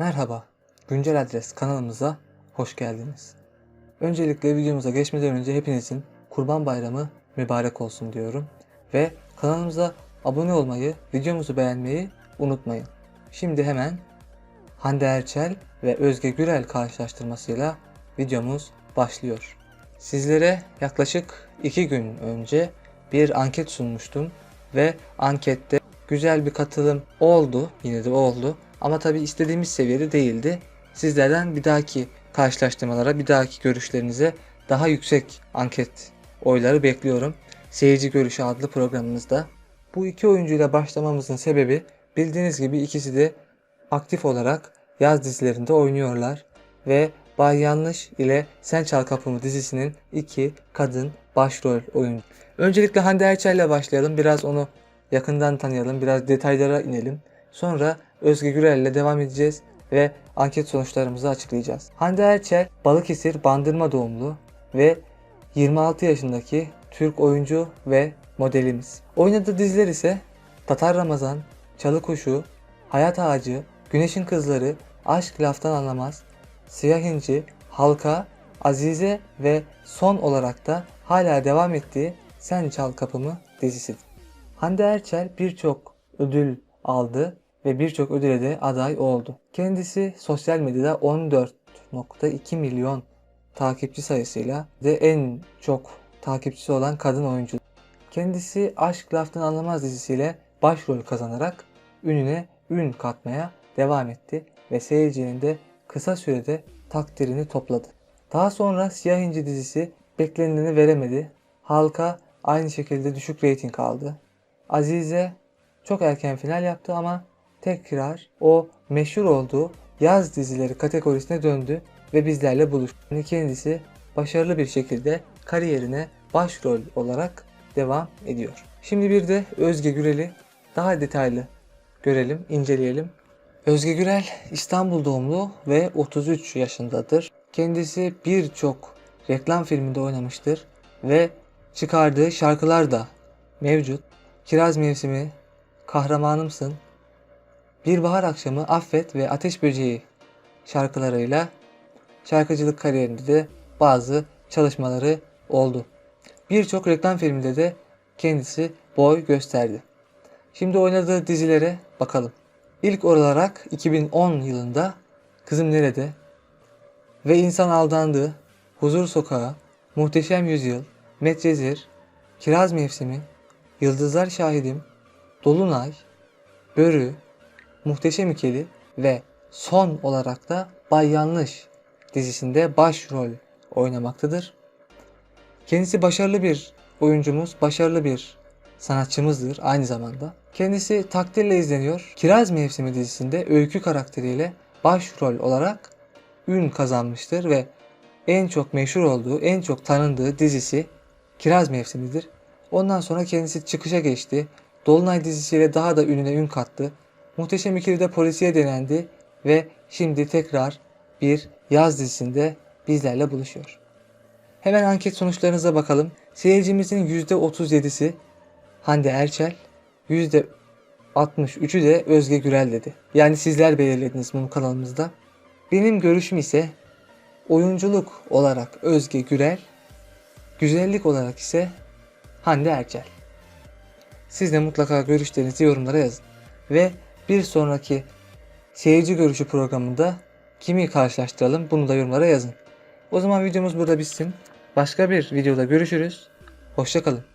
Merhaba, Güncel Adres kanalımıza hoş geldiniz. Öncelikle videomuza geçmeden önce hepinizin Kurban Bayramı mübarek olsun diyorum. Ve kanalımıza abone olmayı, videomuzu beğenmeyi unutmayın. Şimdi hemen Hande Erçel ve Özge Gürel karşılaştırmasıyla videomuz başlıyor. Sizlere yaklaşık 2 gün önce bir anket sunmuştum ve ankette güzel bir katılım oldu, yine de oldu. Ama tabii istediğimiz seviyede değildi. Sizlerden bir dahaki karşılaştırmalara, bir dahaki görüşlerinize daha yüksek anket oyları bekliyorum. Seyirci Görüşü adlı programımızda. Bu iki oyuncuyla başlamamızın sebebi bildiğiniz gibi ikisi de aktif olarak yaz dizilerinde oynuyorlar ve Bay Yanlış ile Sen Çal Kapımı dizisinin iki kadın başrol oyuncu. Öncelikle Hande Erçel ile başlayalım. Biraz onu yakından tanıyalım, biraz detaylara inelim. Sonra Özge Gürel ile devam edeceğiz ve anket sonuçlarımızı açıklayacağız. Hande Erçel, Balıkesir Bandırma doğumlu ve 26 yaşındaki Türk oyuncu ve modelimiz. Oynadığı diziler ise Tatar Ramazan, Çalı Kuşu, Hayat Ağacı, Güneşin Kızları, Aşk Laftan Anlamaz, Siyah İnci, Halka, Azize ve son olarak da hala devam ettiği Sen Çal Kapımı dizisidir. Hande Erçel birçok ödül aldı ve birçok ödüle de aday oldu. Kendisi sosyal medyada 14.2 milyon takipçi sayısıyla de en çok takipçisi olan kadın oyuncu. Kendisi Aşk Laftan Anlamaz dizisiyle başrol kazanarak ününe ün katmaya devam etti ve seyircinin de kısa sürede takdirini topladı. Daha sonra Siyah İnci dizisi beklenileni veremedi. Halka aynı şekilde düşük reyting aldı. Azize çok erken final yaptı ama tekrar o meşhur olduğu yaz dizileri kategorisine döndü ve bizlerle buluştu. Kendisi başarılı bir şekilde kariyerine başrol olarak devam ediyor. Şimdi bir de Özge Gürel'i daha detaylı görelim, inceleyelim. Özge Gürel İstanbul doğumlu ve 33 yaşındadır. Kendisi birçok reklam filminde oynamıştır ve çıkardığı şarkılar da mevcut. Kiraz Mevsimi, Kahramanımsın, Bir Bahar Akşamı, Affet ve Ateş Böceği şarkılarıyla şarkıcılık kariyerinde de bazı çalışmaları oldu. Birçok reklam filminde de kendisi boy gösterdi. Şimdi oynadığı dizilere bakalım. İlk olarak 2010 yılında Kızım Nerede ve İnsan Aldandı, Huzur Sokağı, Muhteşem Yüzyıl, Medcezir, Kiraz Mevsimi, Yıldızlar Şahidim, Dolunay, Börü, Muhteşem İkili ve son olarak da Bay Yanlış dizisinde başrol oynamaktadır. Kendisi başarılı bir oyuncumuz, başarılı bir sanatçımızdır aynı zamanda. Kendisi takdirle izleniyor. Kiraz Mevsimi dizisinde öykü karakteriyle başrol olarak ün kazanmıştır ve en çok meşhur olduğu, en çok tanındığı dizisi Kiraz Mevsimi'dir. Ondan sonra kendisi çıkışa geçti. Dolunay dizisiyle daha da ününe ün kattı. Muhteşem İkili'de polisiye denendi ve şimdi tekrar bir yaz dizisinde bizlerle buluşuyor. Hemen anket sonuçlarınıza bakalım. Seyircimizin %37'si Hande Erçel, %63'ü de Özge Gürel dedi. Yani sizler belirlediniz bunu kanalımızda. Benim görüşüm ise oyunculuk olarak Özge Gürel, güzellik olarak ise Hande Erçel. Siz de mutlaka görüşlerinizi yorumlara yazın. Ve bir sonraki seyirci görüşü programında kimi karşılaştıralım bunu da yorumlara yazın. O zaman videomuz burada bitsin. Başka bir videoda görüşürüz. Hoşçakalın.